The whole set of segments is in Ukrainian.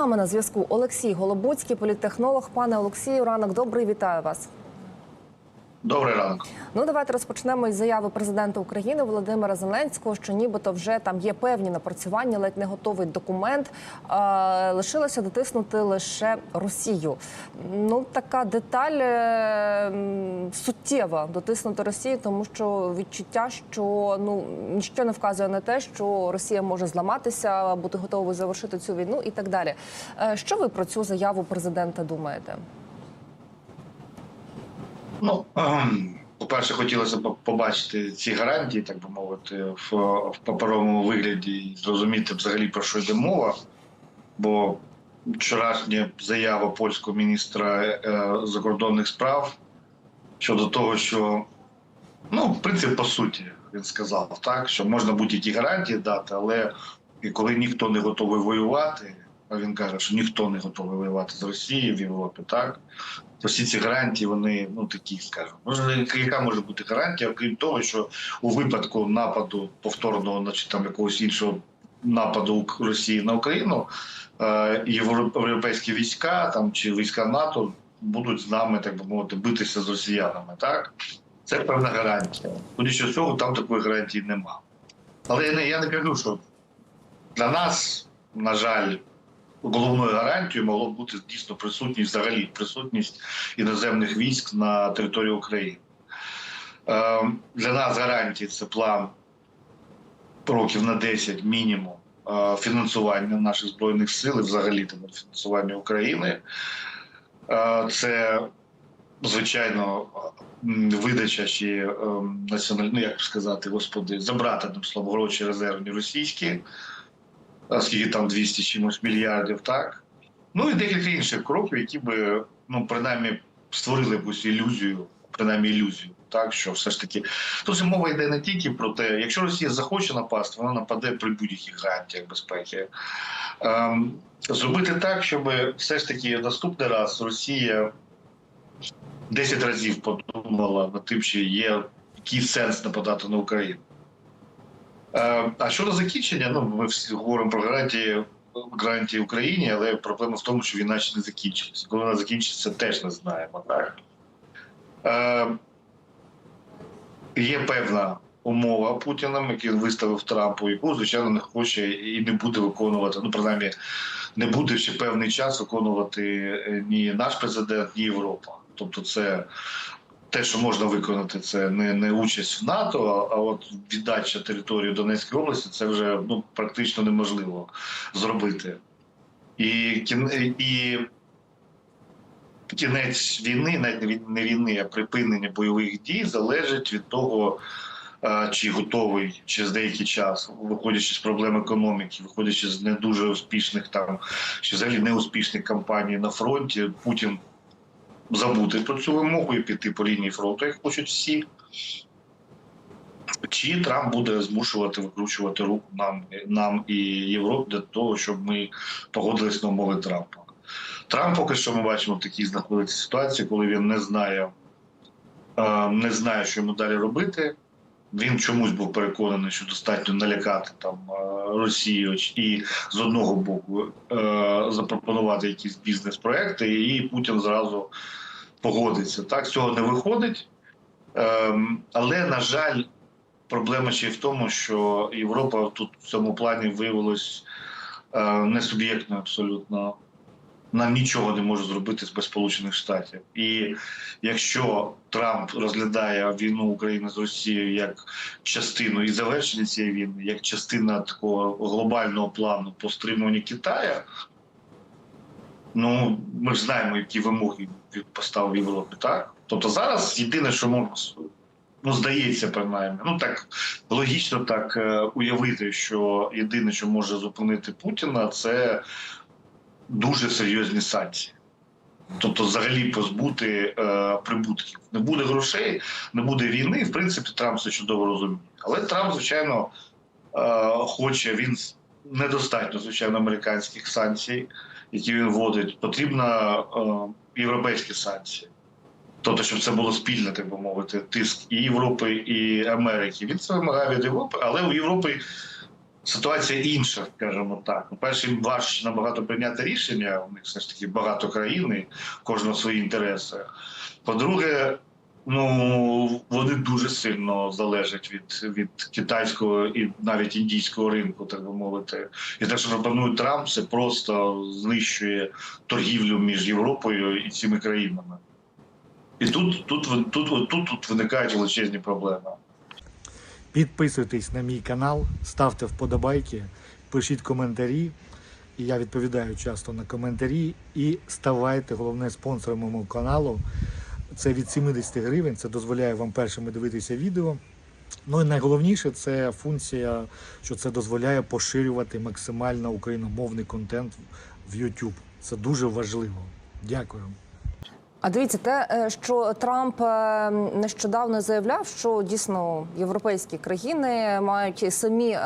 нами на зв'язку Олексій Голобуцький, політтехнолог. Пане Олексію, ранок добрий, вітаю вас. Добрий ранок. Ну давайте розпочнемо із заяви президента України Володимира Зеленського, що нібито вже там є певні напрацювання, ледь не готовий документ. Е, лишилося дотиснути лише Росію. Ну така деталь е, суттєва дотиснути Росію, тому що відчуття, що ну ніщо не вказує на те, що Росія може зламатися, бути готовою завершити цю війну і так далі. Е, що ви про цю заяву президента думаєте? Ну ем, по-перше, хотілося б побачити ці гарантії, так би мовити, в, в паперовому вигляді і зрозуміти взагалі про що йде мова. Бо вчорашня заява польського міністра е, закордонних справ щодо того, що ну, в принципі, по суті, він сказав так, що можна будь-які гарантії дати, але і коли ніхто не готовий воювати, він каже, що ніхто не готовий воювати з Росією в Європі, так то всі ці гарантії, вони ну такі, скажімо. Яка може бути гарантія, окрім того, що у випадку нападу повторного, значить там якогось іншого нападу Росії на Україну, е, європейські війська там чи війська НАТО будуть з нами, так би мовити, битися з росіянами, так? Це певна гарантія. З цього, там такої гарантії нема. Але я не, я не кажу, що для нас, на жаль, головною гарантією могло бути дійсно присутність взагалі присутність іноземних військ на території України. Е, Для нас гарантії це план років на 10 мінімум е, фінансування наших збройних сил і взагалі там, фінансування України. Е, Це звичайно видача чи національну, ну як сказати, господи, забрати одним словом гроші резервні російські скільки там 200 чимось мільярдів, так? Ну і декілька інших кроків, які би, ну, принаймні, створили якусь ілюзію, принаймні ілюзію, так, що все ж таки. Же мова йде не тільки про те, якщо Росія захоче напасти, вона нападе при будь-яких гарантіях безпеки. Ем, зробити так, щоб все ж таки наступний раз Росія 10 разів подумала над тим, чи є який сенс нападати на Україну. Е, А щодо закінчення, ну ми всі говоримо про гарантії гарантії Україні, але проблема в тому, що війна ще не закінчилася. Коли вона закінчиться, теж не знаємо. Так е, є певна умова Путіним, який виставив Трампу, яку звичайно не хоче і не буде виконувати. Ну принаймні, не буде ще певний час виконувати е, ні наш президент, ні Європа. Тобто, це те, що можна виконати, це не, не участь в НАТО, а, от віддача території Донецької області це вже ну практично неможливо зробити. І і кінець війни, навіть не війни, а припинення бойових дій залежить від того, чи готовий через деякий час, виходячи з проблем економіки, виходячи з не дуже успішних там чи взагалі неуспішних кампаній на фронті, Путін забути про цю вимогу і піти по лінії фронту, як хочуть всі. Чи Трамп буде змушувати викручувати руку нам, нам і Європі для того, щоб ми погодились на умови Трампа? Трамп поки що ми бачимо в такій знаходиться ситуації, коли він не знає, е, не знає, що йому далі робити. Він чомусь був переконаний, що достатньо налякати там е, Росію і з одного боку е, запропонувати якісь бізнес-проекти, і Путін зразу погодиться. Так, цього не виходить. Ем, але, на жаль, проблема ще й в тому, що Європа тут в цьому плані виявилась е, несуб'єктною абсолютно. Вона нічого не може зробити без Сполучених Штатів. І якщо Трамп розглядає війну України з Росією як частину і завершення цієї війни, як частина такого глобального плану по стримуванню Китаю, ну ми ж знаємо, які вимоги він поставив Європі, так? Тобто зараз єдине, що можна ну здається, принаймні, ну так логічно так е, уявити, що єдине, що може зупинити Путіна, це дуже серйозні санкції. Тобто, взагалі позбути е, прибутків. Не буде грошей, не буде війни. В принципі, Трамп це чудово розуміє. Але Трамп, звичайно, е, хоче він недостатньо, звичайно, американських санкцій, які він вводить. Потрібно е, європейські санкції. Тобто, щоб це було спільне, так би мовити, тиск і Європи, і Америки. Він це вимагає від Європи, але у Європи ситуація інша, скажімо так. По-перше, їм важче набагато прийняти рішення. У них все ж таки багато країн, і кожного свої інтереси. По-друге, ну вони дуже сильно залежать від, від китайського і навіть індійського ринку, так би мовити. І те, що пропонує Трамп, це просто знищує торгівлю між Європою і цими країнами. І тут, тут, тут, тут, тут, тут виникають величезні проблеми. Підписуйтесь на мій канал, ставте вподобайки, пишіть коментарі. І я відповідаю часто на коментарі. І ставайте головне спонсором мого каналу. Це від 70 гривень. Це дозволяє вам першими дивитися відео. Ну і найголовніше це функція, що це дозволяє поширювати максимально україномовний контент в YouTube. Це дуже важливо. Дякую. А дивіться, те, е, що Трамп е, нещодавно заявляв, що дійсно європейські країни мають самі е,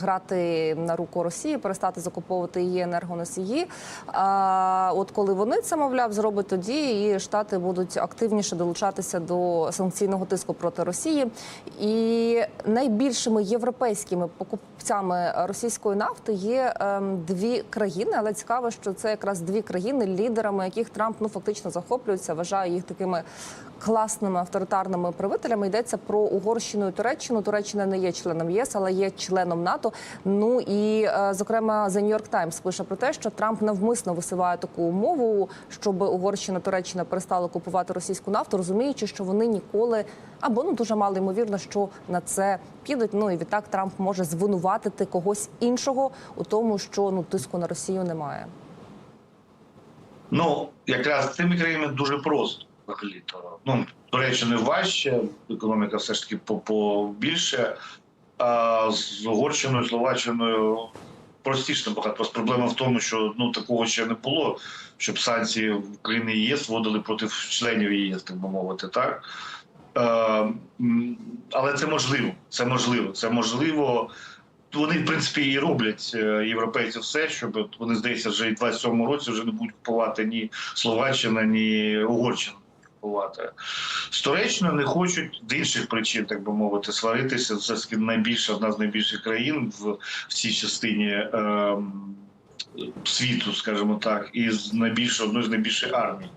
грати на руку Росії, перестати закуповувати її енергоносії. А от коли вони це мовляв зроблять, тоді і штати будуть активніше долучатися до санкційного тиску проти Росії. І найбільшими європейськими покупцями російської нафти є е, дві країни, але цікаво, що це якраз дві країни, лідерами яких Трамп ну фактично захоплюється, вважає їх такими класними авторитарними правителями. Йдеться про Угорщину і Туреччину. Туреччина не є членом ЄС, але є членом НАТО. Ну і е, зокрема, The New York Times пише про те, що Трамп навмисно висуває таку умову, щоб Угорщина Туреччина перестали купувати російську нафту, розуміючи, що вони ніколи або ну дуже мало ймовірно, що на це підуть. Ну і відтак Трамп може звинуватити когось іншого у тому, що ну тиску на Росію немає. Ну, якраз цими країнами дуже просто взагалі-то. Ну, Туреччини важче, економіка все ж таки по- побільше, а з Угорщиною, Словаччиною простіше набагато. Просто проблема в тому, що ну, такого ще не було, щоб санкції в країни ЄС вводили проти членів ЄС, так би мовити, так? Е, але це можливо. Це можливо. Це можливо. Вони, в принципі, і роблять е, європейці все, щоб вони здається, вже і в 27-му році вже не будуть купувати ні Словаччина, ні Угорщина. Купувати з не хочуть з інших причин, так би мовити, сваритися. Це найбільша одна з найбільших країн в, в цій частині ем, світу, скажімо так, і з найбільшої одної з найбільших армій.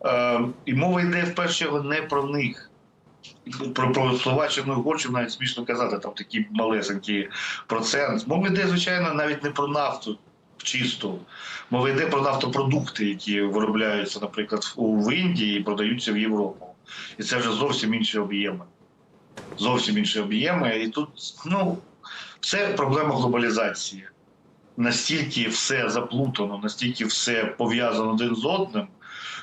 Ем, і мова йде в першу чергу не про них. Про, про Словаччину Угорщину навіть смішно казати, там такий малесенький процент. Мова йде, звичайно, навіть не про нафту чисту. Мова йде про нафтопродукти, які виробляються, наприклад, в Індії і продаються в Європу. І це вже зовсім інші об'єми. Зовсім інші об'єми. І тут ну, це проблема глобалізації. Настільки все заплутано, настільки все пов'язано один з одним,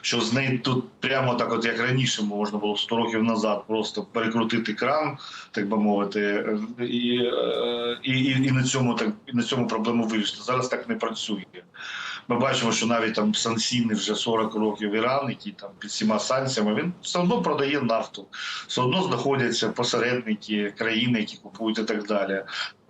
що з неї тут прямо так, от як раніше можна було 100 років назад, просто перекрутити кран, так би мовити, і, е, і, і, і на цьому так і на цьому проблему вирішити. Зараз так не працює. Ми бачимо, що навіть там санкційний вже 40 років Іран, який там під всіма санкціями, він все одно продає нафту, все одно знаходяться посередники, країни, які купують і так далі.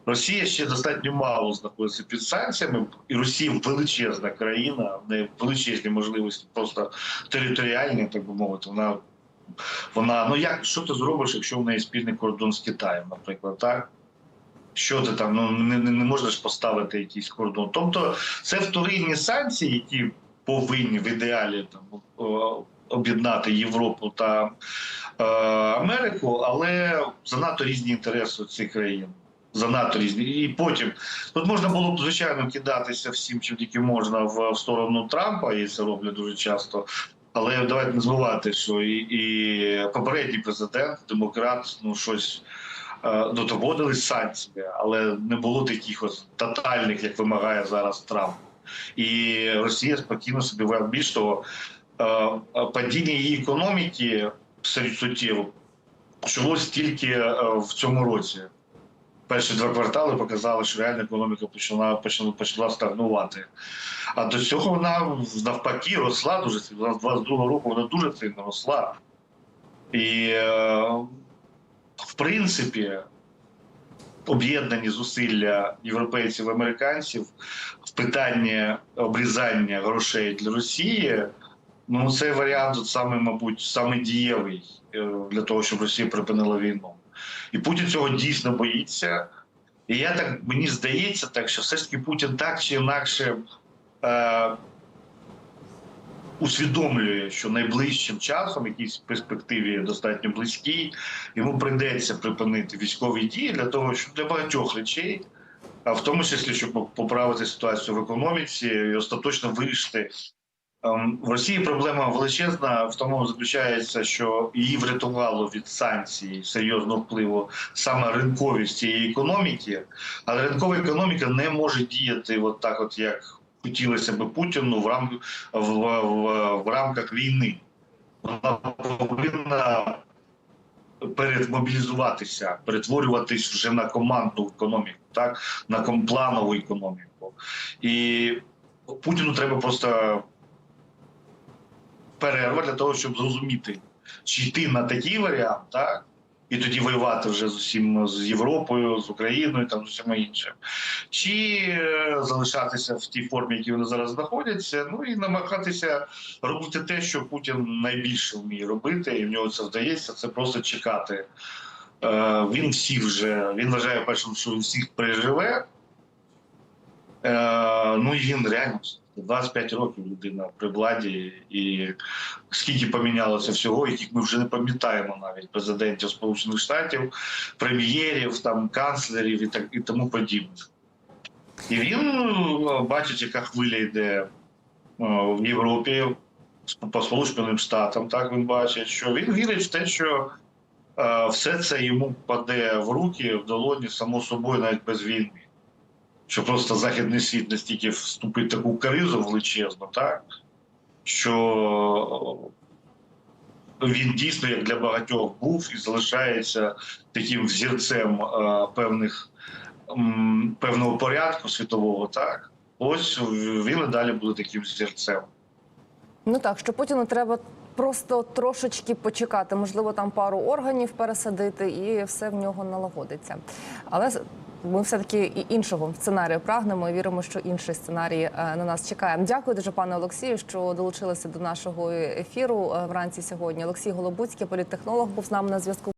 Росія ще достатньо мало знаходиться під санкціями, і Росія величезна країна, в неї величезні можливості, просто територіальні, так би мовити. Вона вона ну як що ти зробиш, якщо в неї спільний кордон з Китаєм, наприклад, так? Що ти там ну не, не, не можеш поставити якийсь кордон? Тобто це вторинні санкції, які повинні в ідеалі там об'єднати Європу та е, Америку, але занадто різні інтереси цих країн. Занадто різні. І потім тут можна було б звичайно кидатися всім, чим тільки можна в, в сторону Трампа, і це роблять дуже часто. Але давайте не забувати, що і, і попередній президент, демократ, ну щось е, доводили санкції, але не було таких от тотальних, як вимагає зараз Трамп. І Росія спокійно собі. Більш того, е, падіння її економіки серед суттєво почалось тільки е, в цьому році. Перші два квартали показали, що реальна економіка почала почала, почала стагнувати. А до цього вона навпаки росла дуже сильно. З 22-го року вона дуже сильно росла. І, е, в принципі, об'єднані зусилля європейців і американців в питанні обрізання грошей для Росії. Ну, цей варіант от саме, мабуть, саме дієвий е, для того, щоб Росія припинила війну. І Путін цього дійсно боїться. І я так мені здається, так що все ж таки Путін так чи інакше е, усвідомлює, що найближчим часом, якійсь перспективі достатньо близькій, йому прийдеться припинити військові дії для того, щоб для багатьох речей, а в тому числі, щоб поправити ситуацію в економіці і остаточно вирішити. Ем, В Росії проблема величезна в тому заключається, що її врятувало від санкцій серйозного впливу саме ринковість цієї економіки, але ринкова економіка не може діяти от так, от як хотілося би Путіну в рам в, в, в рамках війни. Вона повинна передмобілізуватися, перетворюватись вже на командну економіку, так на компланову економіку. І Путіну треба просто перерва для того, щоб зрозуміти, чи йти на такий варіант, так. І тоді воювати вже з усім з Європою, з Україною, там з усіма іншим, чи е, залишатися в тій формі, в якій вони зараз знаходяться, ну і намагатися робити те, що Путін найбільше вміє робити, і в нього це вдається. Це просто чекати. Е, Він всіх вже він вважає першим, що він всіх переживе. Ну і він реально 25 років людина при владі, і скільки помінялося всього, яких ми вже не пам'ятаємо навіть президентів Сполучених Штатів, прем'єрів, там канцлерів і так і тому подібне. І він е, бачить, яка хвиля йде е, в Європі по Сполученим Штатам. Так він бачить, що він вірить в те, що е, все це йому паде в руки, в долоні, само собою, навіть без війни. Що просто західний світ настільки вступить в таку кризу величезну, так що він дійсно, як для багатьох, був і залишається таким взірцем е, певних певного порядку світового, так ось він і далі буде таким взірцем. Ну так, що Путіну треба просто трошечки почекати, можливо, там пару органів пересадити, і все в нього налагодиться. Але ми все таки і іншого сценарію прагнемо і віримо, що інший сценарій е, на нас чекає. Дякую дуже, пане Олексію, що долучилися до нашого ефіру е, вранці сьогодні. Олексій Голобуцький, політтехнолог, був з нами на зв'язку.